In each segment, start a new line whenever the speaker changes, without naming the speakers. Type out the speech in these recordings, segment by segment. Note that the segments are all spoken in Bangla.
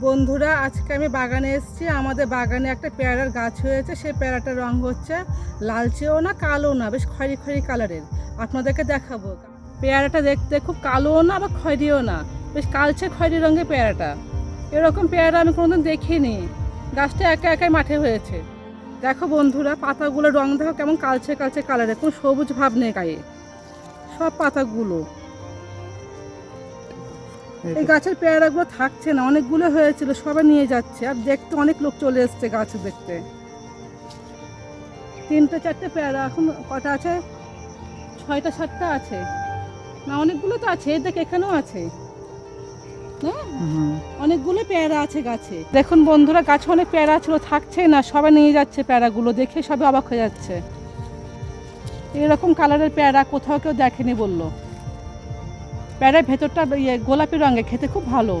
বন্ধুরা, আজকে আমি বাগানে এসেছি। আমাদের বাগানে একটা পেয়ারার গাছ হয়েছে। সেই পেয়ারাটার রং হচ্ছে লালচেও না কালো না, বেশ খয়েরি খয়েরি কালারের। আপনাদেরকে দেখাবো। পেয়ারাটা দেখতে খুব কালোও না বা খয়েরিও না। বেশ কালচে খয়েরি রঙের পেয়ারাটা। এরকম পেয়ারা আমি কোনোদিন দেখিনি। গাছটা একা একাই মাঠে হয়েছে। দেখো বন্ধুরা পাতাগুলো রং দেখো কেমন কালচে কালচে কালারের। কোনো সবুজ ভাব নেই গায়ে। সব পাতাগুলো। এই গাছের পেয়ারাগুলো থাকছে না অনেকগুলো হয়েছিল সবাই নিয়ে যাচ্ছে। আর দেখতে অনেক লোক চলে এসছে গাছ দেখতে। তিনটে চারটে পেয়ারা এখন কটা আছে? ছয়টা সাতটা আছে। না অনেকগুলো তো আছে দেখ এখানেও আছে। না? অনেকগুলো পেয়ারা আছে গাছে। দেখুন বন্ধুরা গাছে অনেক পেয়ারা ছিল থাকছে না সবাই নিয়ে যাচ্ছে পেয়ারাগুলো দেখে সবাই অবাক হয়ে যাচ্ছে। এরকম কালারের পেয়ারা কোথাও কেউ দেখেনি বলল। প্যারের ভেতরটা ইয়ে গোলাপি রঙে খেতে খুব ভালো।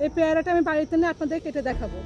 এই পেয়ারাটা আমি বাড়িতে নিয়ে আপনাদের কেটে দেখাবো।